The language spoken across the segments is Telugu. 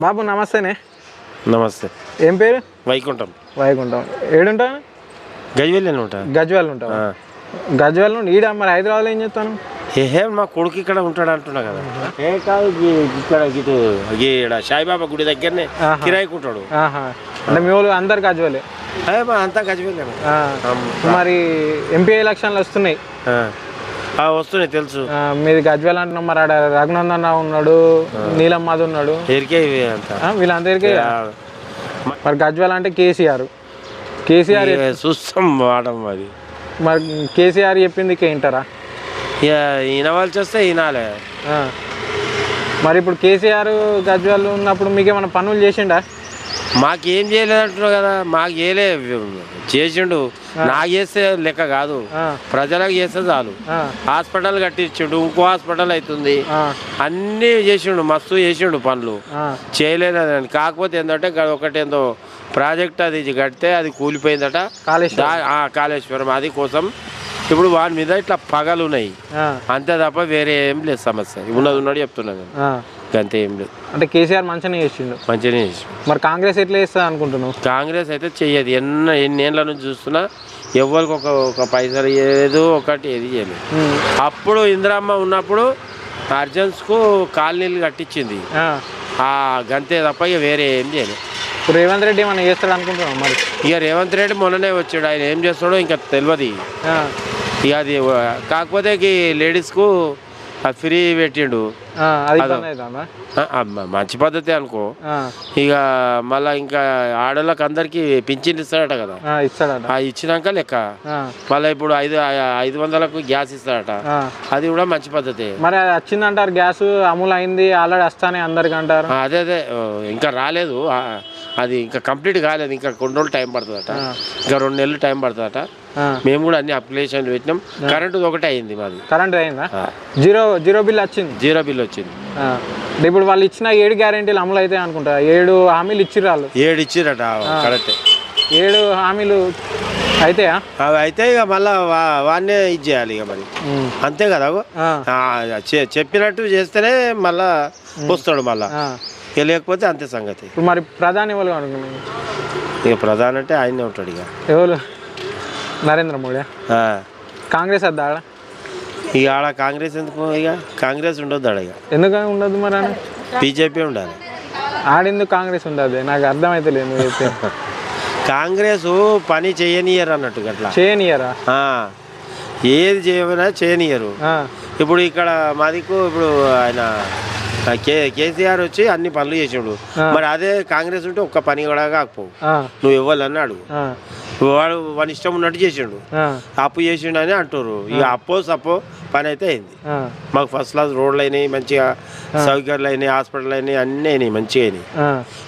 బాబు నమస్తేనే. నమస్తే. ఏం పేరు? వైకుంఠం. వైకుంఠం. ఏడుంటా? గజ్వెల్లి ఉంటా. గజ్వేల్ ఉంటావు? గజ్వేల్ నుండి ఈడ మరి హైదరాబాద్లో ఏం చెప్తాను ఏ మా కొడుకు ఇక్కడ ఉంటాడు అంటున్నా కదా. ఏ కాదు ఇక్కడ ఇటు ఈడ సాయిబాబా గుడి దగ్గరనే. కిరాయికుంటాడు అంటే మీ వాళ్ళు అందరు గజ్వేలే. అంతా గజ్వెల్లి ఆ, మరి ఎంపీ ఎలక్షన్లు వస్తున్నాయి. వస్తున్నాయి తెలుసు. మీది గజ్వేల్ అంటున్నాం మరి ఆడ రఘునందన్ రావు ఉన్నాడు నీలం మాధవ్ ఉన్నాడు. ఎరికే వీళ్ళందరికీ మరి గజ్వేల్ అంటే కేసీఆర్. కేసీఆర్ చూస్తాం వాడడం అది మరి కేసీఆర్ చెప్పింది ఇంటారా ఇక వినవలసి వస్తే వినాలే. మరి ఇప్పుడు కేసీఆర్ గజ్వేల్ ఉన్నప్పుడు మీకు ఏమైనా పనులు చేసిండా? మాకేం చేయలేదు అంటున్నావు కదా మాకు చేయలే చేసిండు. నాకు చేస్తే లెక్క కాదు. ప్రజలకు చేస్తే చాలు. హాస్పిటల్ కట్టించిండు ఇంకో హాస్పిటల్ అవుతుంది. అన్నీ చేసిండు మస్తు చేసిండు పనులు. చేయలేదని కాకపోతే ఏంటంటే ఒకటేందో ప్రాజెక్ట్ అది కడితే అది కూలిపోయిందట. కాళేశ్వరం. అది కోసం ఇప్పుడు వాని మీద ఇట్లా పగలు ఉన్నాయి అంతే తప్ప వేరే ఏం లేదు సమస్య. ఉన్నది ఉన్నాడు చెప్తున్నాను. అంతే ఏం లేదు. అంటే కేసీఆర్ మంచిగానే చేసిండు. మంచిగానే చేసి మరి కాంగ్రెస్ ఎట్లా చేస్తుంది అనుకుంటున్నావు? కాంగ్రెస్ అయితే చెయ్యదు. ఎన్న ఎన్నేళ్ళ నుంచి చూస్తున్నా ఎవరికి ఒక ఒక పైసలు ఏదో ఒకటి ఏది చేయలేదు అప్పుడు ఇందిరమ్మ ఉన్నప్పుడు అర్జెన్స్కు కాలనీలు కట్టించింది. గంతే తప్ప ఇక వేరే ఏం చేయలేదు ఇప్పుడు రేవంత్ రెడ్డి ఏమైనా చేస్తాడు అనుకుంటున్నావు మరి? ఇక రేవంత్ రెడ్డి మొన్ననే వచ్చాడు. ఆయన ఏం చేస్తాడో ఇంకా తెలియదు ఇక అది కాకపోతే లేడీస్కు ఫ్రీ పెట్టిండు. మంచి పద్ధతి అనుకో. ఇక మళ్ళా ఇంకా ఆడోళ్ళకి అందరికీ పింఛన్ ఇస్తాడట కదా. ఆ, ఇచ్చినాక లెక్క. మళ్ళీ ఇప్పుడు ఐదు ఐదు వందలకు గ్యాస్ ఇస్తాడట. అది కూడా మంచి పద్ధతి. మరి వచ్చిందంటారు గ్యాస్ అమూల్ అయింది ఆల్రెడీ వస్తానే అందరికి అంటారు? అదే అదే. ఇంకా రాలేదు. అది ఇంకా కంప్లీట్ కాలేదు. ఇంకా కొన్ని రోజులు టైం పడుతుందట. ఇంకా రెండు నెలలు టైం పడుతుందట. మేము కూడా అన్ని అప్లికేషన్లు పెట్టినాం. కరెంటు ఒకటే అయింది మాది. కరెంట్ అయిందా? జీరో జీరో బిల్ వచ్చింది? జీరో బిల్ వచ్చింది. ఇప్పుడు వాళ్ళు ఇచ్చిన ఏడు గ్యారెంటీలు అమలు అయితే అనుకుంటా. ఏడు హామీలు ఇచ్చిర్రు వాళ్ళు. ఏడు ఇచ్చిరట కరెక్ట్. ఏడు హామీలు అయితాయా? అవి అయితే ఇక మళ్ళా వా- వాన్నే ఇది చేయాలి ఇక మరి. అంతే కదా చెప్పినట్టు చేస్తేనే మళ్ళా వస్తాడు మళ్ళా. లేకపోతే అంతే సంగతి. మరి ప్రధాని ఎవరు ఇక ప్రధాన అంటే ఆయనే ఉంటాడు ఇక. ఎవరు? నరేంద్ర మోడీ. కాంగ్రెస్ వద్దా ఆడ? ఇక ఆడ కాంగ్రెస్ ఎందుకు? ఇక కాంగ్రెస్ ఉండొద్దు ఆడ ఇక. ఎందుకని ఉండదు మరి అని బీజేపీ ఉండాలి. ఆడెందుకు కాంగ్రెస్ ఉండదు నాకు అర్థమైతే లేదు చెప్తే కాంగ్రెస్ పని చేయనియరు అన్నట్టు అట్లా చేయనియరా? ఆ. ఏది చేయమైనా చేయనియరు. ఆ, ఇప్పుడు ఇక్కడ మాదికు ఇప్పుడు ఆయన ఆ, కే కేసీఆర్ వచ్చి అన్ని పనులు చేసిండు. మరి అదే కాంగ్రెస్ ఉంటే ఒక్క పని కూడా కాకపోవు. ఆ, నువ్వు ఇవ్వాలని అడుగు. ఆ, వాడు వాని ఇష్టం ఉన్నట్టు చేసిండు. అప్పు చేసిండు అని అంటారు ఇక అప్పో సప్పో పని అయితే అయింది మాకు ఫస్ట్ క్లాస్ రోడ్లు అయినాయి మంచిగా సౌకర్యాలు అయినాయి హాస్పిటల్ అయినాయి అన్నీ అయినాయి మంచిగా అయినాయి.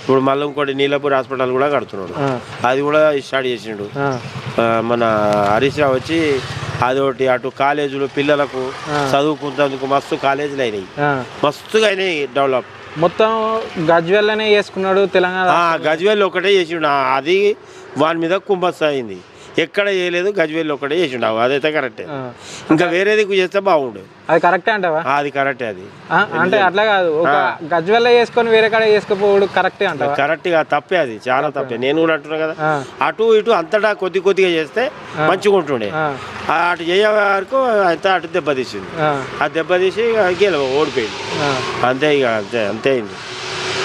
ఇప్పుడు మళ్ళీ ఇంకోటి నీలపూర్ హాస్పిటల్ కూడా కడుతున్నాడు. అది కూడా స్టార్ట్ చేసిండు. మన హరీష్ రావు వచ్చి అదొకటి అటు కాలేజీలు పిల్లలకు చదువుకుంటందుకు మస్తు కాలేజీలు అయినాయి. మస్తుగా అయినాయి డెవలప్. మొత్తం గజ్వెల్లనే వేసుకున్నాడు తెలంగాణ ఆ, గజ్వేల్ ఒకటే చేసిండు. అది వాని మీద కుంభస్ అయింది. ఎక్కడ చేయలేదు గజ్వేల్ ఒకటే చేసిండు. అదైతే కరెక్టే. ఇంకా వేరే దిక్కు చేస్తే బాగుండు. అది కరెక్టే అంటావా? అది కరెక్టే అది. అంటే అట్లా కాదు. ఒక గజ్వెల్ల వేసుకొని వేరే కాడ వేసుకోపోవడు కరెక్టే అంటావా? కరెక్ట్గా తప్పే అది. చాలా తప్పే. నేను కూడా అంటున్నా కదా అటు ఇటు అంతటా కొద్ది కొద్దిగా చేస్తే మంచిగా ఉంటుండే. అటు చేయ వరకు అంత అటు దెబ్బతీసింది ఆ, దెబ్బతీసి గెలవ ఓడిపోయింది. అంతే ఇక అంతే అంతే అయింది.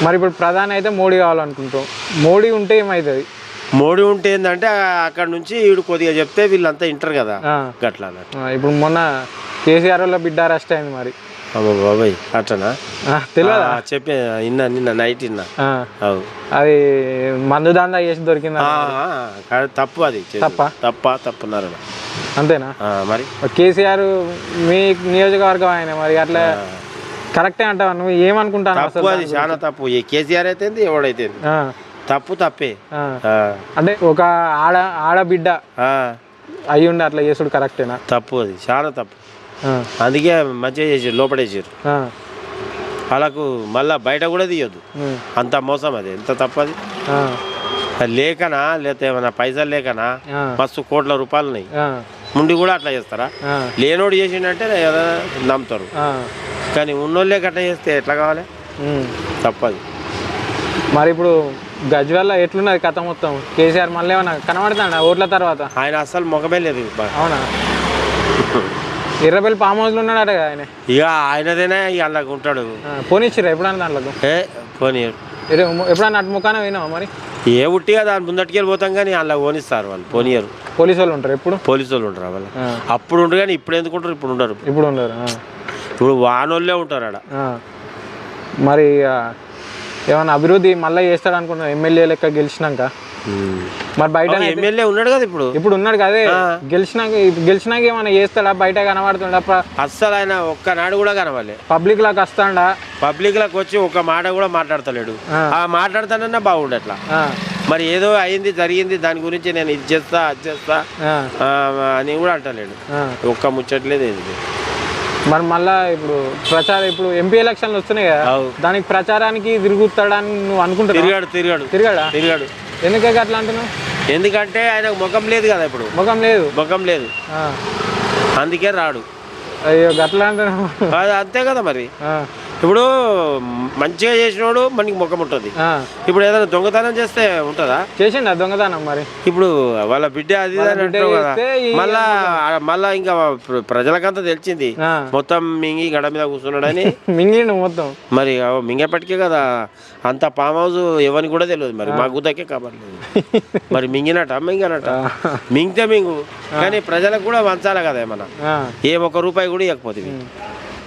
మరి ఇప్పుడు ప్రధాని అయితే మోడీ కావాలనుకుంటాం. మోడీ ఉంటే ఏమవుతుంది మోడీ ఉంటే ఏంటంటే అక్కడ నుంచి వీడు కొద్దిగా చెప్తే వీళ్ళంతా వింటారు కదా. ఆ, గట్లా అన్నట్టు. ఆ, ఇప్పుడు మొన్న కేసీఆర్ వాళ్ళ బిడ్డ అరెస్ట్ అయింది మరి. అమ్మ బాబాయ్ అట్లనా? తెలియదా? చెప్పే నిన్న నిన్న నైట్ అవు. అది మందు దాందా చేసి దొరికిందా తప్పు అది. తప్పా? తప్ప తప్పున్నారు అంతేనా? మరి? కేసీఆర్ మీ నియోజకవర్గం ఆయన మరి అట్లా కరెక్టే అంటావా నువ్వు? ఏమనుకుంటాను చాలా తప్పు. ఏ కేసీఆర్ అయితే ఎవడైతే తప్పు తప్పే. అంటే ఒక ఆడ ఆడబిడ్డ ఆ, అయి ఉండి అట్లా చేసుడు కరెక్టేనా? తప్పు అది చాలా తప్పు. అందుకే మంచిగా చేసారు లోపడేసారు వాళ్ళకు మళ్ళా బయట కూడా తీయొద్దు. అంత మోసం అది ఎంత తప్పది లేకనా లేకపోతే ఏమైనా పైసలు లేకనా? మస్తు కోట్ల రూపాయలు ఉన్నాయి. ముందు కూడా అట్లా చేస్తారా? లేనోడు చేసిండంటే నమ్ముతారు. కానీ ఉన్నోళ్ళే గట్ట చేస్తే ఎట్లా కావాలి. తప్పది. మరి ఇప్పుడు గజ్వల్ల ఎట్లున్నది కథ మొత్తం? కేసీఆర్ మళ్ళీ ఏమన్నా కనబడుతాడా ఓట్ల తర్వాత? ఆయన అసలు ముఖమే లేదు అవునా? ఎర్రబెల్లి ఫామ్ హౌస్లో ఉన్నాడట ఆయన? ఇక ఆయనదేనే ఇక అలాగ ఉంటాడు. పోనిచ్చిరా ఎప్పుడన్నా దాంట్లో ఏ పోనీ. ఎప్పుడన్నా అటు ముఖాన పోయినావా మరి? ఏ ఉట్టిగా దాని ముందటికి పోతాం కానీ అలా పోనిస్తారు వాళ్ళు పోనీయరు. పోలీసు వాళ్ళు ఉంటారు ఎప్పుడు? పోలీసు వాళ్ళు ఉంటారు వాళ్ళు. అప్పుడు ఉండరు కానీ ఇప్పుడు ఎందుకు ఉంటారు? ఇప్పుడు ఉండరు. ఇప్పుడు ఉండరు ఇప్పుడు వానోళ్ళే ఉంటారు ఆడ. ఆ. మరి ఆ, ఏమన్నా అభివృద్ధి మళ్ళీ చేస్తాడు అనుకుంటున్నా ఎమ్మెల్యే లెక్క గెలిచినాక? మరి బయట ఎమ్మెల్యే ఉన్నాడు కదా ఇప్పుడు. ఇప్పుడు ఉన్నాడు కదే గెలిచినాక గెలిచినాక ఏమైనా చేస్తాడా? బయట కనబడుతుండా? అస్సలు ఆయన ఒక్కనాడు కూడా కనవాలి పబ్లిక్ లాగా వస్తాడా? పబ్లిక్లకు వచ్చి ఒక మాట కూడా మాట్లాడతలేడు. ఆ. ఆ మాట్లాడతానన్నా బాగుండట్లా ఆ, మరి ఏదో అయింది జరిగింది దాని గురించి నేను ఇది చేస్తా అది చేస్తా అని కూడా అంటలేడు. ఒక్క ముచ్చట్లేదు ఏది లేదు. మరి మళ్ళా ఇప్పుడు ప్రచారం ఇప్పుడు ఎంపీ ఎలక్షన్లు వస్తున్నాయి కదా. దానికి ప్రచారానికి తిరుగుతాడని నువ్వు అనుకుంటున్నావు? తిరిగాడు తిరిగాడు. తిరగాడా? తిరిగాడు. ఎందుకే అట్లా అంటున్నావు? ఎందుకంటే ఆయనకు ముఖం లేదు కదా ఇప్పుడు. ముఖం లేదు? ముఖం లేదు. అందుకే రాడు. అయ్యో గట్లా అంటున్నావు? అది అంతే కదా మరి. ఇప్పుడు మంచిగా చేసినోడు మనకి ముఖం ఉంటుంది. ఇప్పుడు ఏదైనా దొంగతనం చేస్తే ఉంటుందా? చేసిండా దొంగతనం మరి? ఇప్పుడు వాళ్ళ బిడ్డ అది ఇది అని కదా. మళ్ళా మళ్ళా ఇంకా ప్ర- ప్రజలకంతా తెలిసింది. మొత్తం మింగి గడ మీద కూర్చున్నాడని. మింగిండు మొత్తం. మరి మింగేపటికే కదా. అంత ఫామ్ హౌస్ ఎవరికి కూడా తెలియదు మరి. మా గుద్దకే కాబట్లేదు మరి మింగినట మింగనట మింగితే మింగు. కానీ ప్రజలకు కూడా వంచాలి కదా ఏమన్నా. ఏ ఒక్క రూపాయి కూడా ఇవ్వకపోతే.